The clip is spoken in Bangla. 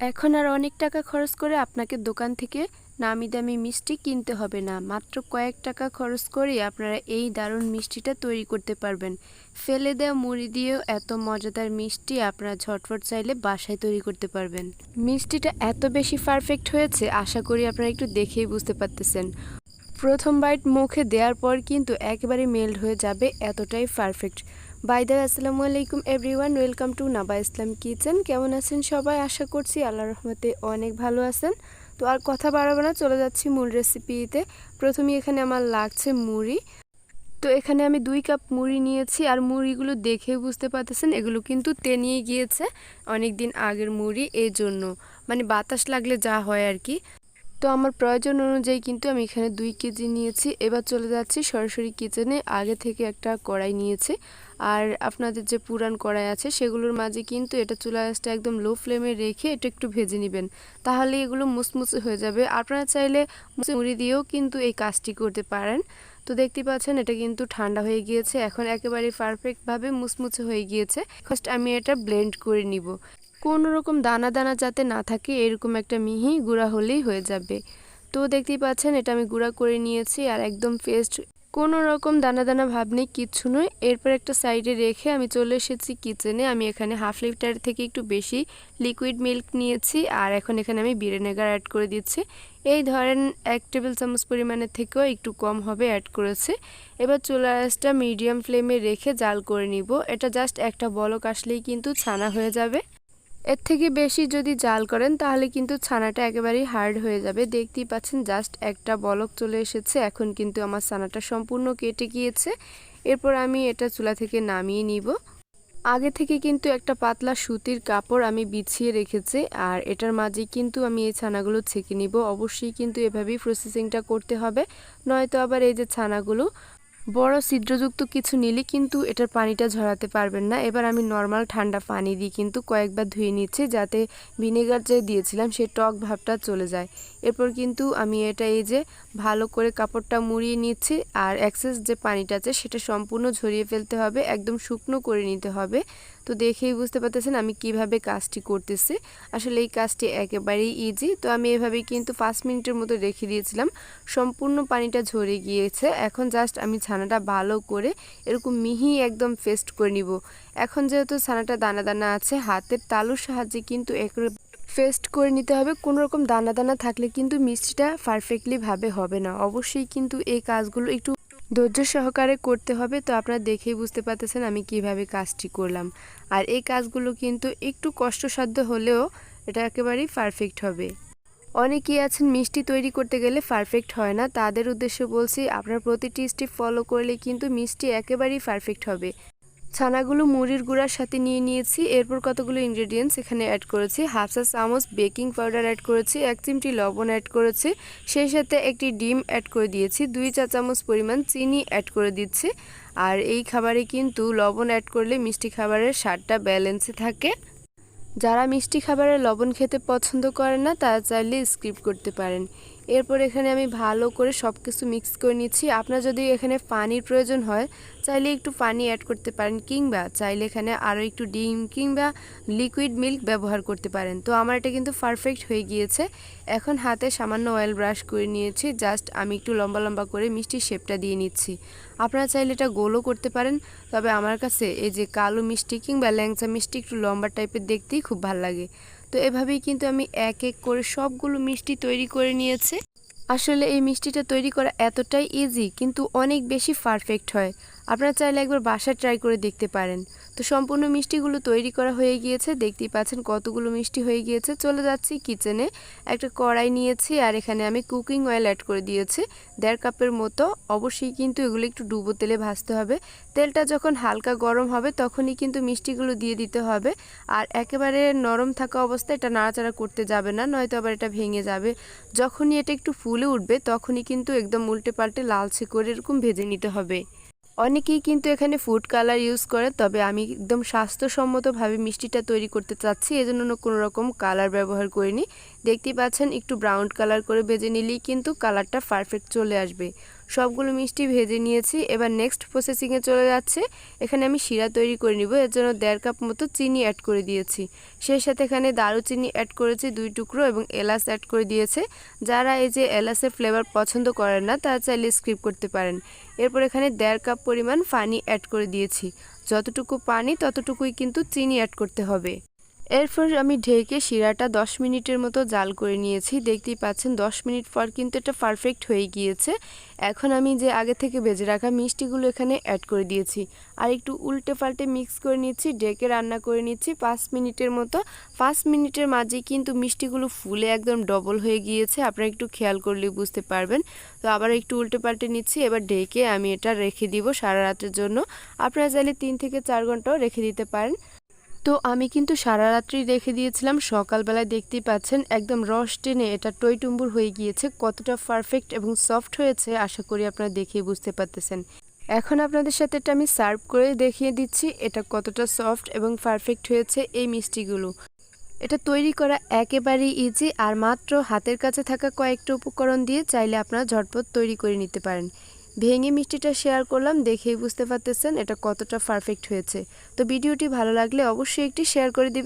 এখন আর অনেক টাকা খরচ করে আপনাকে দোকান থেকে নামি দামি মিষ্টি কিনতে হবে না। মাত্র কয়েক টাকা খরচ করে আপনারা এই দারুণ মিষ্টিটা তৈরি করতে পারবেন। ফেলে দেওয়া মুড়ি দিয়েও এত মজাদার মিষ্টি আপনারা ঝটফট চাইলে বাসায় তৈরি করতে পারবেন। মিষ্টিটা এত বেশি পারফেক্ট হয়েছে, আশা করি আপনারা একটু দেখেই বুঝতে পারতেছেন। প্রথম বাইট মুখে দেওয়ার পর কিন্তু একেবারে মেল্ট হয়ে যাবে এতটাই পারফেক্ট। বাইদার আসসালামু আলাইকুম everyone welcome to Naba Islam kitchen কেমন আছেন সবাই? আশা করছি আল্লাহ রহমতে অনেক ভালো আছেন। তো আর কথা বাড়াবো না, চলে যাচ্ছি মূল রেসিপিতে প্রথমে এখানে আমার লাগছে মুড়ি। তো এখানে আমি দুই কাপ মুড়ি নিয়েছি, আর মুড়িগুলো দেখে বুঝতে পারতেছেন, এগুলো কিন্তু তেনিয়ে গিয়েছে অনেক দিন আগের মুড়ি এই জন্য মানে বাতাস লাগলে যা হয় আর কি। তো আমার প্রয়োজন অনুযায়ী কিন্তু আমি এখানে দুই কেজি নিয়েছি। এবার চলে যাচ্ছি সরাসরি কিচেনে আগে থেকে একটা কড়াই নিয়েছে। আর আপনাদের যে পুরান কড়াই আছে, সেগুলোর মাঝে কিন্তু এটা চুলা গাছটা একদম লো ফ্লেমে রেখে এটা একটু ভেজে নেবেন। তাহলে এগুলো মুসমুসে হয়ে যাবে। আপনারা চাইলে মুড়ি দিয়েও কিন্তু এই কাজটি করতে পারেন। তো দেখতে পাচ্ছেন, এটা কিন্তু ঠান্ডা হয়ে গিয়েছে। এখন একেবারে পারফেক্টভাবে মুসমুছে হয়ে গিয়েছে। ফার্স্ট আমি এটা ব্লেন্ড করে নিব। কোনো রকম দানা দানা যাতে না থাকে, এরকম একটা মিহি গুঁড়া হলেই হয়ে যাবে। তো দেখতেই পাচ্ছেন, এটা আমি গুঁড়া করে নিয়েছি আর একদম পেস্ট কোনো রকম দানা দানা ভাব নেই, কিচ্ছু নয়। এরপর একটা সাইডে রেখে আমি চলে এসেছি কিচেনে আমি এখানে হাফ লিটার থেকে একটু বেশি লিকুইড মিল্ক নিয়েছি আর এখন এখানে আমি বিরেনেগার অ্যাড করে দিচ্ছি। এই ধরেন, এক টেবিল চামচ পরিমাণের থেকেও একটু কম হবে অ্যাড করেছে। এবার চুলা মিডিয়াম ফ্লেমে রেখে জাল করে নিব। এটা জাস্ট একটা বলক আসলেই কিন্তু ছানা হয়ে যাবে। এর থেকে বেশি যদি জাল করেন, তাহলে কিন্তু ছানাটা একেবারেই হার্ড হয়ে যাবে। দেখতেই পাচ্ছেন, জাস্ট একটা বলক চলে এসেছে। এখন কিন্তু আমার ছানাটা সম্পূর্ণ কেটে গিয়েছে। এরপর আমি এটা চুলা থেকে নামিয়ে নিব। আগে থেকে কিন্তু একটা পাতলা সুতির কাপড় আমি বিছিয়ে রেখেছি, আর এটার মাঝে কিন্তু আমি এই ছানাগুলো ছেঁকে নিব। অবশ্যই কিন্তু এভাবেই প্রসেসিংটা করতে হবে। নয়তো আবার এই যে ছানাগুলো বড় ছিদ্রযুক্ত কিছু নিলে কিন্তু এটার পানিটা ঝরাতে পারবেন না। এবার আমি নর্মাল ঠান্ডা পানি দিয়ে কিন্তু কয়েকবার ধুয়ে নিচ্ছি যাতে ভিনেগার যে দিয়েছিলাম সে টক ভাবটা চলে যায়। এরপর কিন্তু আমি এটা এই যে ভালো করে কাপড়টা মুড়িয়ে নিচ্ছি আর অ্যাক্সেস যে পানিটা আছে সেটা সম্পূর্ণ ঝরিয়ে ফেলতে হবে, একদম শুকনো করে নিতে হবে। তো দেখেই বুঝতে পারতেছেন আমি কীভাবে কাজটি করতেছি। আসলে এই কাজটি একেবারেই ইজি তো আমি এভাবেই কিন্তু পাঁচ মিনিটের মতো রেখে দিয়েছিলাম। সম্পূর্ণ পানিটা ঝরে গিয়েছে। এখন জাস্ট আমি ছানাটা ভালো করে এরকম মিহি একদম পেস্ট করে নিব। এখন যেহেতু ছানাটা দানা দানা আছে, হাতের তালুর সাহায্যে কিন্তু পেস্ট করে নিতে হবে। কোনো রকম দানা দানা থাকলে কিন্তু মিষ্টিটা পারফেক্টলি ভাবে হবে না। অবশ্যই কিন্তু এই কাজগুলো একটু ধৈর্য সহকারে করতে হবে তো আপনারা দেখেই বুঝতে পারতেছেন আমি কীভাবে কাজটি করলাম। আর এই কাজগুলো কিন্তু একটু কষ্টসাধ্য হলেও এটা একেবারেই পারফেক্ট হবে। অনেকেই আছেন মিষ্টি তৈরি করতে গেলে পারফেক্ট হয় না। তাদের উদ্দেশ্যে বলছি, আপনার প্রতিটি স্টেপ ফলো করলে কিন্তু মিষ্টি একেবারেই পারফেক্ট হবে। ছানাগুলো মুড়ির গুঁড়ার সাথে নিয়ে নিয়েছি। এরপর কতগুলো ইনগ্রেডিয়েন্টস এখানে অ্যাড করেছি। হাফ চা চামচ বেকিং পাউডার অ্যাড করেছি, এক চিমটি লবণ অ্যাড করেছি, সেই সাথে একটি ডিম অ্যাড করে দিয়েছি, দুই চা চামচ পরিমাণ চিনি অ্যাড করে দিচ্ছি। আর এই খাবারে কিন্তু লবণ অ্যাড করলে মিষ্টি খাবারের স্বাদটা ব্যালেন্সে থাকে। যারা মিষ্টি খাবারে লবণ খেতে পছন্দ করে না, তারা চাইলে স্কিপ করতে পারেন। এরপর এখানে আমি ভালো করে সব কিছু মিক্স করে নিচ্ছি। আপনার যদি এখানে পানির প্রয়োজন হয়, চাইলে একটু পানি অ্যাড করতে পারেন কিংবা চাইলে এখানে আরও একটু ডিম কিংবা লিকুইড মিল্ক ব্যবহার করতে পারেন। তো আমার এটা কিন্তু পারফেক্ট হয়ে গিয়েছে। এখন হাতে সামান্য অয়েল ব্রাশ করে নিয়েছি। জাস্ট আমি একটু লম্বা লম্বা করে মিষ্টির শেপটা দিয়ে নিচ্ছি। আপনারা চাইলে এটা গোলও করতে পারেন। তবে আমার কাছে এই যে কালো মিষ্টি কিংবা ল্যাংচা মিষ্টি একটু লম্বা টাইপের দেখতেই খুব ভালো লাগে। তো এভাবেই কিন্তু আমি এক এক করে সবগুলো মিষ্টি তৈরি করে নিয়েছি। আসলে এই মিষ্টিটা তৈরি করা এতটাই ইজি কিন্তু অনেক বেশি পারফেক্ট হয়। আপনারা চাইলে একবার বাসায় ট্রাই করে দেখতে পারেন। তো সম্পূর্ণ মিষ্টিগুলো তৈরি করা হয়ে গিয়েছে। দেখতেই পাচ্ছেন কতগুলো মিষ্টি হয়ে গিয়েছে। চলে যাচ্ছি কিচেনে। একটা কড়াই নিয়েছি আর এখানে আমি কুকিং অয়েল অ্যাড করে দিয়েছি। দেড় কাপের মতো। অবশ্যই কিন্তু এগুলো একটু ডুবো তেলে ভাজতে হবে। তেলটা যখন হালকা গরম হবে তখনই কিন্তু মিষ্টিগুলো দিয়ে দিতে হবে। আর একেবারে নরম থাকা অবস্থায় এটা নাড়াচাড়া করতে যাবে না, নয়তো আবার এটা ভেঙে যাবে। যখনই এটা একটু ফুলে উঠবে তখনই কিন্তু একদম উল্টে পাল্টে লালচে করে এরকম ভেজে নিতে হবে। অনেকেই কিন্তু এখানে ফুড কালার ইউজ করে, তবে আমি একদম স্বাস্থ্যসম্মতভাবে মিষ্টিটা তৈরি করতে চাচ্ছি, এজন্য কোনো রকম কালার ব্যবহার করিনি। দেখতেই পাচ্ছেন, একটু ব্রাউন কালার করে ভেজে নিলেই কিন্তু কালারটা পারফেক্ট চলে আসবে। সবগুলো মিষ্টি ভেজে নিয়েছি। এবার নেক্সট প্রসেসিংয়ে চলে যাচ্ছে। এখানে আমি শিরা তৈরি করে নিব। এর জন্য দেড় কাপ মতো চিনি অ্যাড করে দিয়েছি। সেই সাথে এখানে দারুচিনি অ্যাড করেছি দুই টুকরো এবং এলাচ অ্যাড করে দিয়েছে। যারা এই যে এলাচের ফ্লেভার পছন্দ করেন না, তারা চাইলে স্কিপ করতে পারেন। এরপর এখানে দেড় কাপ পরিমাণ পানি অ্যাড করে দিয়েছি। যতটুকু পানি, ততটুকুই কিন্তু চিনি অ্যাড করতে হবে। এরপর আমি ঢেকে শিরাটা 10 মিনিটের মতো জাল করে নিয়েছি। দেখতেই পাচ্ছেন 10 মিনিট পর কিন্তু এটা পারফেক্ট হয়ে গিয়েছে। এখন আমি যে আগে থেকে ভেজে রাখা মিষ্টিগুলো এখানে অ্যাড করে দিয়েছি। আর একটু উল্টে পাল্টে মিক্স করে নিচ্ছি ডেকে রান্না করে নিচ্ছি। পাঁচ মিনিটের মতো, পাঁচ মিনিটের মাঝে কিন্তু মিষ্টিগুলো ফুলে একদম ডবল হয়ে গিয়েছে। আপনারা একটু খেয়াল করলে বুঝতে পারবেন। তো আবার একটু উল্টে পাল্টে নিচ্ছি, এবার ডেকে আমি এটা রেখে দিব সারা রাতের জন্য। আপনারা চাইলে তিন থেকে চার ঘন্টাও রেখে দিতে পারেন। তো আমি কিন্তু সারা রাত্রি রেখে দিয়েছিলাম, সকালবেলায় দেখতেই পাচ্ছেন একদম রস টেনে এটা টইটুম্বুর হয়ে গিয়েছে, কতটা পারফেক্ট এবং সফট হয়েছে আশা করি আপনারা দেখেই বুঝতে পারতেছেন। এখন আপনাদের সাথে এটা আমি সার্ভ করে দেখিয়ে দিচ্ছি, এটা কতটা সফট এবং পারফেক্ট হয়েছে এই মিষ্টিগুলো। এটা তৈরি করা একেবারেই ইজি আর মাত্র হাতের কাছে থাকা কয়েকটা উপকরণ দিয়ে চাইলে আপনারা ঝটপট তৈরি করে নিতে পারেন। ভেঙে মিষ্টিটা শেয়ার করলাম, দেখেই বুঝতে পারতেছেন এটা কতটা পারফেক্ট হয়েছে। তো ভিডিওটি ভালো লাগলে অবশ্যই একটি শেয়ার করে দিবেন।